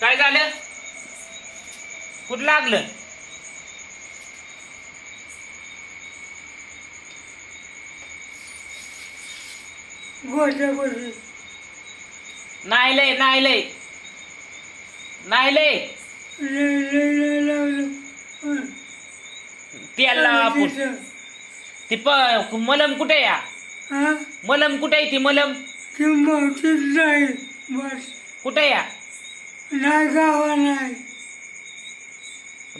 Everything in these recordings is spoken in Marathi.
काय झालं? कुठं लागलं? नाही लय नाही लय. नाही लय. तेल लावा आपण. ती प मलम कुठे या मलम कुठे आहे ती मलम? बस. कुठे या नाही गावा नाही.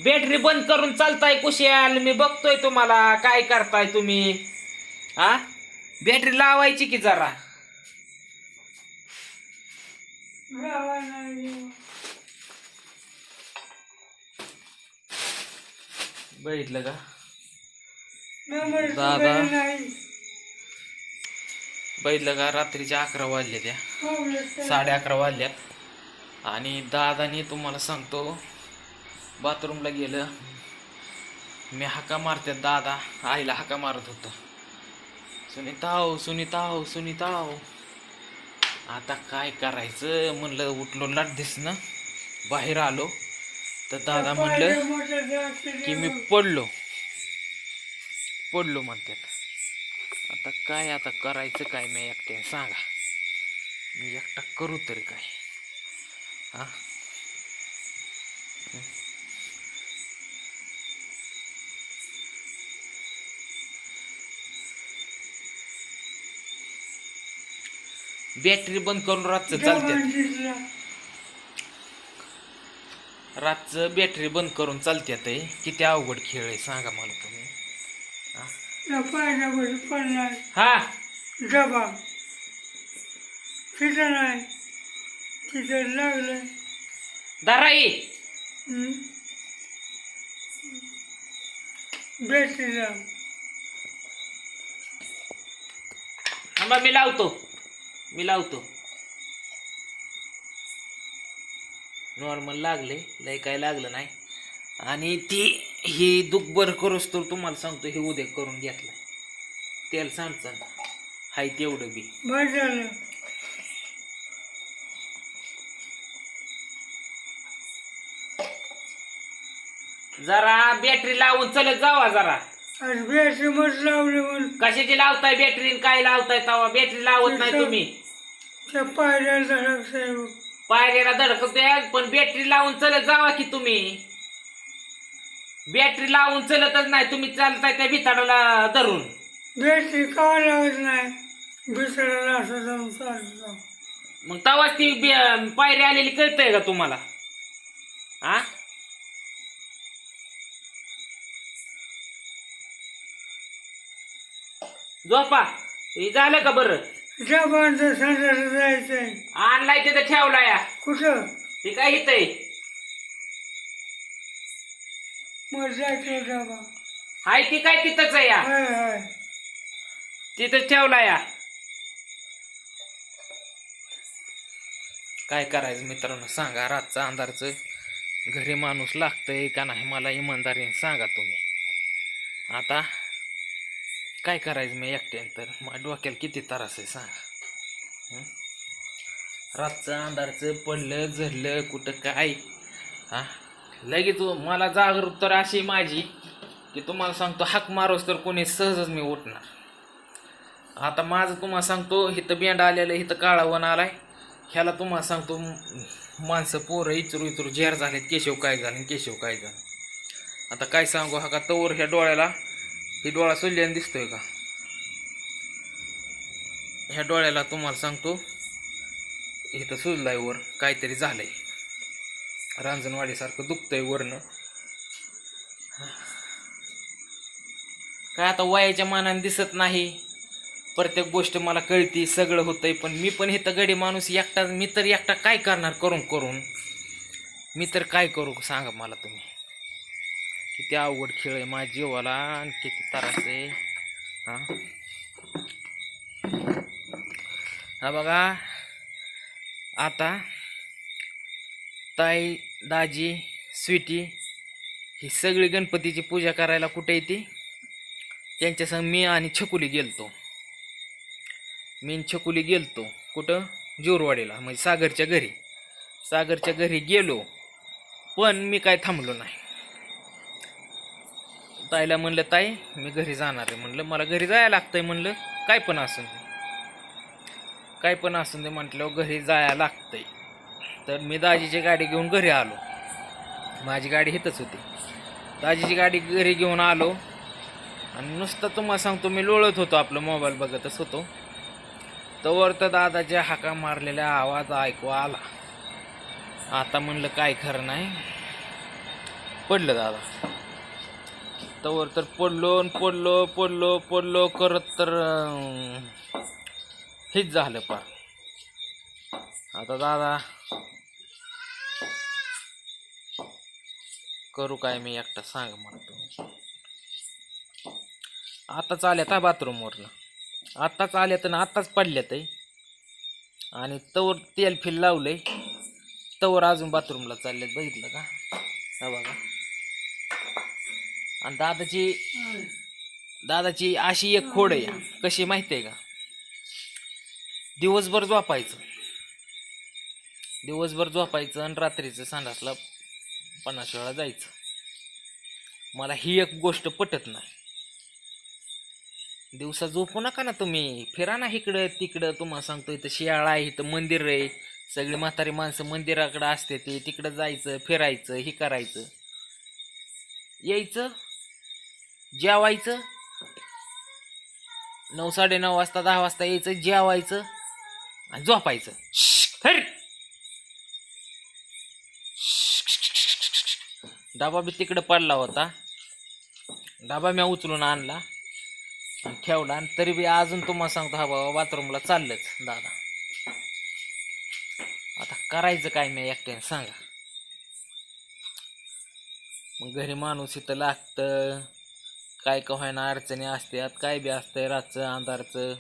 बॅटरी बंद करून चालताय कुशाल मी बघतोय तुम्हाला. काय करताय तुम्ही? हा बॅटरी लावायची की जरा? गावा नाही बघितलं का? नंबर दादा. नाही. बघितलं का? रात्रीचे अकरा वाजले त्या. पावलं तर. साडे अकरा वाजल्यात. आणि दादानी तुम्हाला सांगतो बाथरूमला गेलं मी हाका मारते दादा आईला हाका मारत होतो. सुनीताव सुनीताव सुनीताव आता काय करायचं? म्हणलं उठलो लाट ना बाहेर आलो. तर दादा म्हणलं की मी पडलो. पडलो म्हणतात आता काय आता करायचं काय मी एकट्याने? सांगा. मी एकटा करू तरी काय? हा. बॅटरी बंद करून रातचं चालते. रातचं बॅटरी बंद करून चालत्यात किती अवघड खेळ आहे सांगा मला तुम्ही. हा? हा. डबा लागलं. दाराई! थांबा मी लावतो. मी लावतो. नॉर्मल लागले लय काय लागलं नाही. आणि ती ही दुःख बरं करूस तर तुम्हाला सांगतो हे उद्या करून घेतलं तेल सांडचं. हाय तेवढं बी. बरं झालं. जरा बॅटरी लावून चलत जावा जरा. आणि बॅटरी मग लावलं म्हणून कशाची लावताय बॅटरी काय लावताय तवा? बॅटरी लावत नाही तुम्ही. त्या पायऱ्याला धडक पायऱ्याला धडकते पण बॅटरी लावून चलत जावा की तुम्ही. बॅटरी लावून चलतच नाही तुम्ही चालताय त्या भिताडाला धरून. बॅटरी का लावत नाही? बिसरायला असं जाऊन चालतो मग तवाच ती बी- पायरी आलेली कळतंय का तुम्हाला? हा झोपा. हे झालं का बरं? डबांचं संडास जायचंय. आणलाय तिथं ठेवला या कुठं? ते काय मग जायचं डबा हाय ती काय तिथंच आहे या? हाय हाय. तिथं ठेवला या. काय करायचं मित्रांनो सांगा. रातचं अंधारचं घरी माणूस लागतंय का नाही मला इमानदारीने सांगा तुम्ही. आता काय करायचं मी एकट्यान तर? माझ्या डोक्याला किती त्रास आहे सांगा. रातचं अंधारचं पडलं झरलं कुठं काय? हा? लगेच मला जागरूक तर अशी माझी की तुम्हाला सांगतो हाक मारोस तर कोणी सहजच मी उठणार. आता माझं तुम्हाला सांगतो इथं बेंड आलेलं इथं काळावण आलाय. ह्याला तुम्हाला सांगतो माणसं पोरं इचरू इचरू झेर झालेत केशव काय झालं केशव काय झालं. आता काय सांगू हा का तवर ह्या डोळ्याला ही डोळा सोडल्याने दिसतोय का? ह्या डोळ्याला तुम्हाला सांगतो इथं सुजलाय वर काहीतरी झालंय. रांजणवाडीसारखं दुखतंय वरनं. काय आता वयाच्या मानाने दिसत नाही. प्रत्येक गोष्ट मला कळती सगळं होतंय पण मी पण इथं गडी माणूस एकटा मी तर एकटा काय करणार करून करून? मी तर काय करू सांगा मला तुम्ही. किती अवघड खेळ आहे. माझ्या जीवाला आणि किती त्रास आहे. हा? हा बघा. आता ताई दाजी स्वीटी ही सगळी गणपतीची पूजा करायला कुठे येते त्यांच्यासंग मी आणि छकुली गेलतो. मी छकुली गेलतो. कुठं? जोरवाडीला म्हणजे सागरच्या घरी. सागरच्या घरी गेलो पण मी काय थांबलो नाही. ताईला म्हणलं ताई मी घरी जाणार आहे. म्हणलं मला घरी जायला लागतंय. म्हणलं काय पण असून काय पण असून ते म्हटल्यावर घरी जायला लागतंय. तर मी दाजीची गाडी घेऊन घरी आलो. माझी गाडी इथंच होती. दाजीची गाडी घरी घेऊन आलो. आणि नुसतं तुम्हाला सांगतो मी लोळत होतो आपलं मोबाईल बघतच होतो. तोवर तर दादाच्या हाका मारलेला आवाज ऐकू आला. आता म्हणलं काय खरं नाही. पडलं दादा. तवर तर पडलो पडलो पडलो पडलो करत तर हेच झालं पार. आता दादा करू काय मी एकटा सांग म्हणतो आताच आल्यात हा बाथरूमवरनं आत्ताच आल्यात ना आत्ताच पडल्यात आहे. आणि तवर तेल फिल लावलंय. तवर अजून बाथरूमला चालल्यात बघितलं का? हा बघा. आणि दादाची दादाची अशी एक खोड आहे. कशी माहिती आहे का? दिवसभर झोपायचं. दिवसभर झोपायचं आणि रात्रीचं संडासला पन्नास वेळा जायचं. मला ही एक गोष्ट पटत नाही. दिवसा झोपू नका ना तुम्ही. फिरा ना इकडं तिकडं. तुम्हाला सांगतो इथं शियाळा आहे इथं मंदिर आहे. सगळी म्हातारी माणसं मंदिराकडं असते ते. तिकडं जायचं फिरायचं हे करायचं. यायचं. जेवायचं. नऊ साडे नऊ वाजता दहा वाजता यायचं जेवायचं आणि झोपायचं. श्श्श, डबा बी तिकडे पडला होता. डबा मी उचलून आणला आणि ठेवला आणि तरी बी अजून तुम्हाला सांगतो हा बाबा बाथरूमला चाललंच दादा. आता करायचं काय मी एकट्याने सांगा. मग घरी माणूस इथं लागतं. काय का व्हायना अडचणी असतात काय बी असतंय रातचं अंधारचं.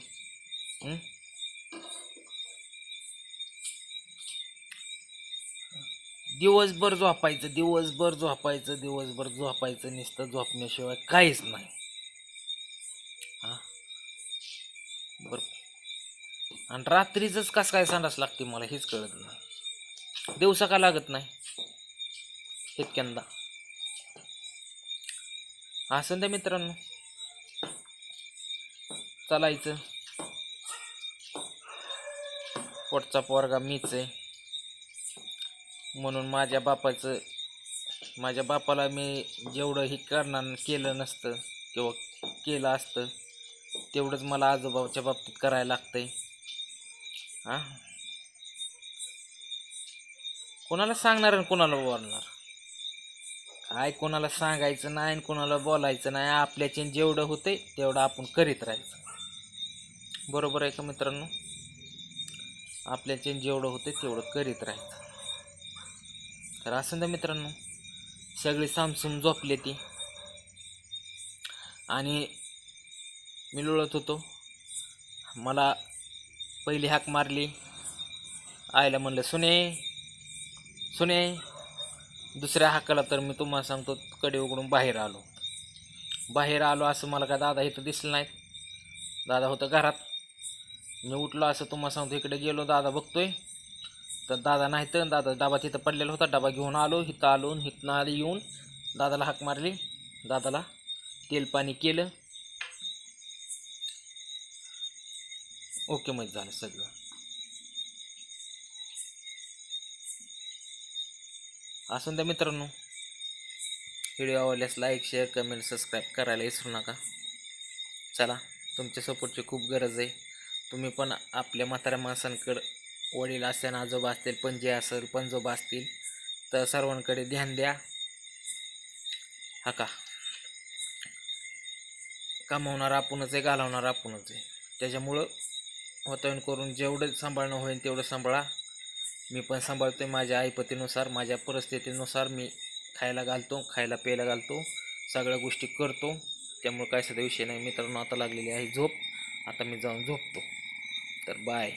दिवसभर झोपायचं दिवसभर झोपायचं दिवसभर झोपायचं नुसतं झोपण्याशिवाय काहीच नाही. हा? बरं. आणि रात्रीचंच कसं काय संडास लागते मला हेच कळत नाही. दिवसा का लागत नाही? इतक्यांदा. असं द्या मित्रांनो. चालायचं. पोटचा पोरगा मीच आहे. म्हणून माझ्या बापाचं माझ्या बापाला मी जेवढं हे करणार केलं नसतं किंवा केलं असतं तेवढंच मला आजोबाच्या बाबतीत करायला लागतंय. हां कोणाला सांगणार आणि कोणाला बोलणार? काय कोणाला सांगायचं नाही आणि कोणाला बोलायचं नाही. आपल्याचे जेवढं होतंय तेवढं आपण करीत राहायचं. बरोबर आहे का मित्रांनो? आपल्याचे जेवढं होतंय तेवढं करीत राहायचं. तर असं ना मित्रांनो सगळी सामसूम झोपले ती. आणि मी लोळत होतो. मला पहिली हाक मारली. आईला म्हणलं सुने सुने. दुसऱ्या हाकाला तर मी तुम्हाला सांगतो कडे उघडून बाहेर आलो. बाहेर आलो असं मला काय दादा इथं दिसलं नाहीत. दादा होतं घरात. मी उठलो असं तुम्हाला सांगतो इकडे गेलो दादा बघतोय. तर दादा नाही तर दादा डबा तिथं पडलेला होता डबा घेऊन आलो इथं आलो आणि आली येऊन दादाला हाक मारली. दादाला तेल पाणी केलं. ओके मग झालं सगळं. असून द्या मित्रांनो. व्हिडिओ आवडल्यास लाईक शेअर कमेंट सबस्क्राईब करायला विसरू नका. चला तुमच्या सपोर्टची खूप गरज आहे. तुम्ही पण आपल्या म्हाताऱ्या माणसांकडं वडील असतील आजोबा असतील पणजे असेल पंजोबा असतील तर सर्वांकडे ध्यान द्या. हा का? कमावणार आपणच आहे घालवणार आपणच आहे. त्याच्यामुळं होतं करून जेवढं सांभाळणं होईल तेवढं सांभाळा. मी पण सांभाळतो आहे माझ्या आईपतीनुसार माझ्या परिस्थितीनुसार मी खायला घालतो खायला प्यायला घालतो सगळ्या गोष्टी करतो. त्यामुळे काय सध्या विषय नाही. मित्रांनो आता लागलेली आहे झोप. आता मी जाऊन झोपतो. तर बाय